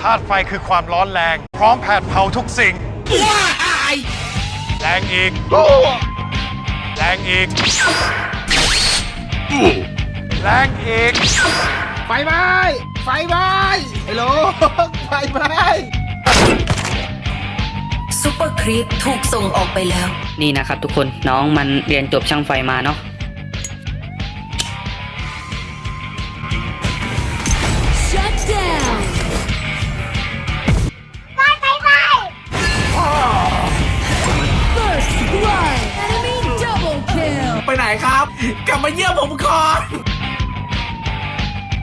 ธาตุไฟคือความร้อนแรง พร้อมแผดเผาทุกสิ่งแรงอีก แรงอีก แรงอีก ไฟไหม้ไฟไหม้ฮัลโหลไฟไหม้ซูเปอร์ครีปถูกส่งออกไปแล้ว นี่นะครับทุกคนน้องมันเรียนจบช่างไฟมาเนาะ มาเยี่ยมผมก่อน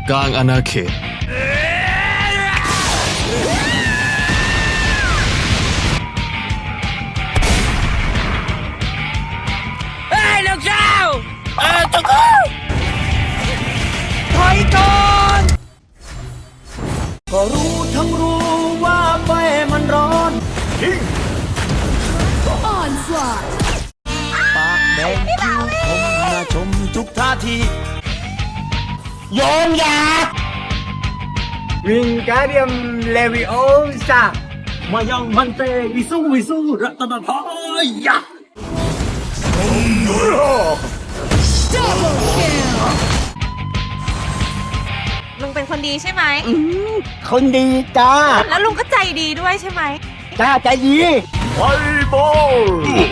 กลางอาณาเขตก็ ทุกท่าทีโยนยาวิงการเดียมเลวิโอซามายังมันเตวิสู้วิสู้รัตนทอยะ Double kill. ลุงเป็นคนดีใช่ไหม คนดีจ้า แล้วลุงก็ใจดีด้วยใช่ไหม จ้าใจดีไฟบอล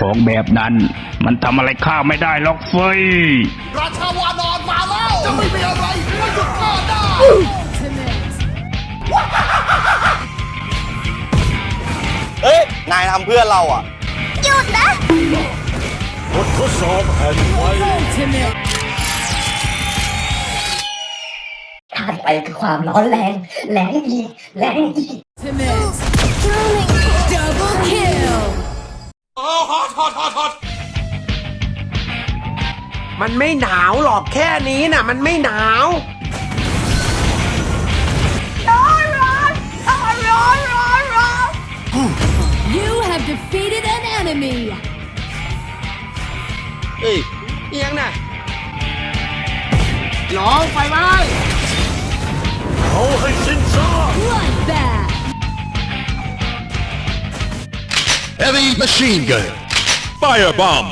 ของแบบนั้น มันทำอะไรข้าไม่ได้หรอกเฟย Ultimate. เอ้ย นายทำเพื่อนเราอะ Ultimate. ธาตุไฟคือความร้อนแรง แรงอีกแรงอีก มันไม่หนาวหรอกแค่นี้น่ะ มันไม่หนาว You have defeated an enemy. เอ้ยเอียงน่ะน้องไฟไหม้ Bloodbath. Heavy machine gun Fire bomb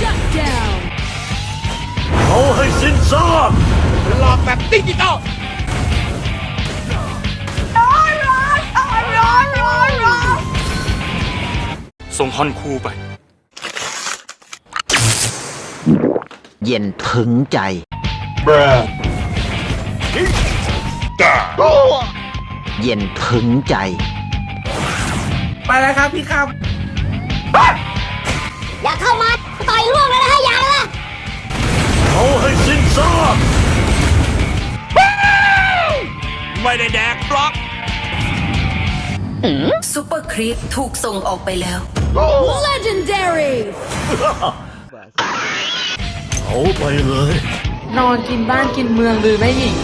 Shut down. เอาให้สิ้นซากหลอกแบบดิจิตอลส่งฮอนคูไป เย็นถึงใจ เย็นถึงใจ ไปแล้วครับพี่ครับอย่าเข้ามาต่อยร่วงเลยนะให้ยาละเอาให้สิ้นซากไม่ได้แดกบล็อกซูเปอร์ครีปถูกส่งออกไปแล้ว Legendary. เอาไปเลย นอนกินบ้านกินเมืองหรือไม่หญิง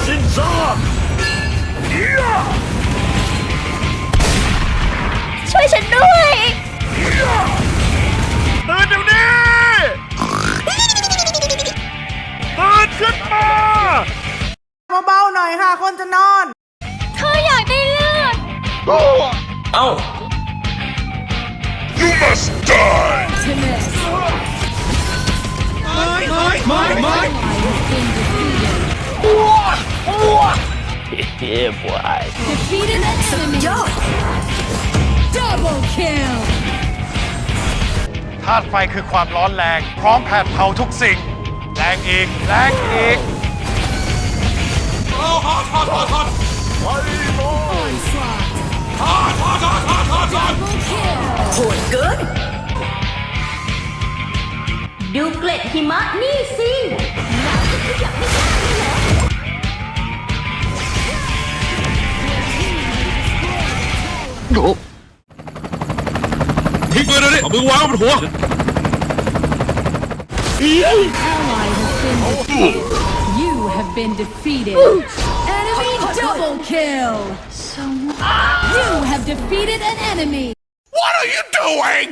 เอาให้สิ้นซากช่วยฉันด้วยตื่ Defeated an enemy. ยอด Double kill. ธาตุไฟคือความร้อนแรง พร้อมแผดเผาทุกสิ่ง แรงอีก แรงอีก Onslaught. Double kill. โหดเกินดูเกล็ดหิมะนี่สิทิ้งปืนเลยดิ เอามือวางบนหัว Ally has been defeated. You have been defeated. Enemy double kill. You have defeated an enemy. What are you doing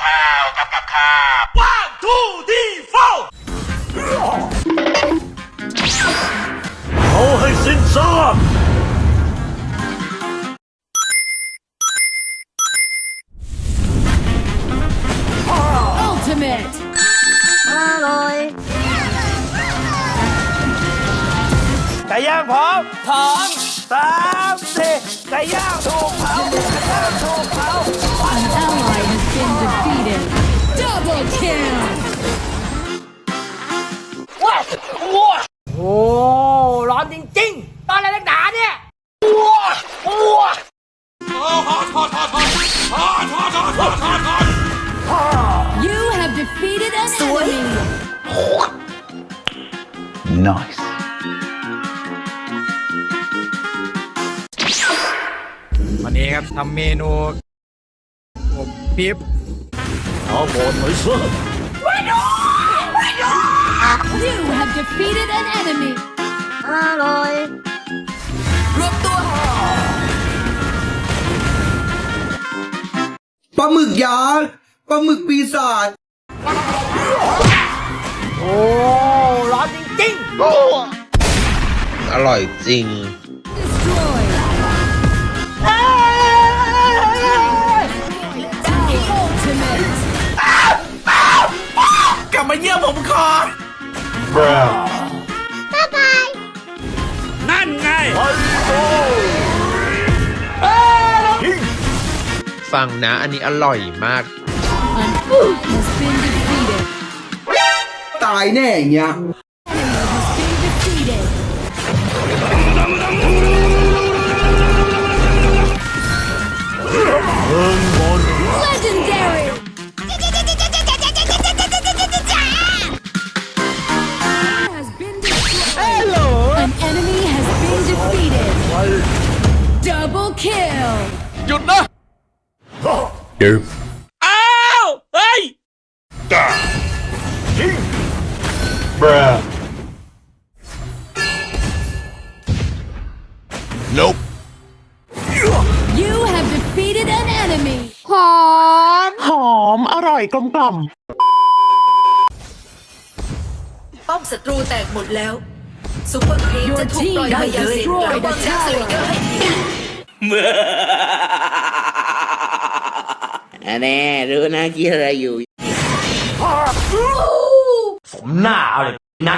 เอา ย่างพร้อมสองสามสี่ไก่ย่างถูกเผาไก่ย่างถูกเผา An ally has been defeated. Double kill. โอ้ร้ วันนี้ครับทำเมนูอบปิ๊บเอาโบนหอยเสื้อ You have defeated an enemy. รวบตัวปลาหมึกยาปลาหมึกปีศาจโอ้ร้อนจริงๆอร่อยจริง นั่นไง ฟังนะอันนี้อร่อยมาก An enemy has been defeated. ตายแน่อย่างเงี้ย หยุดนะอ้าวเฮ้ย Nope You have defeated an enemy. ป้อมศัตรูแตกหมดแล้วซูเปอร์ครีป Your จะถูก team ปล่อยไป has ยัง destroyed ระวัง a แจ็คสเลเยอร์ให้ดี แน่รู้นะกี่อะไรอยู่สมหน้าเอาเลยนะ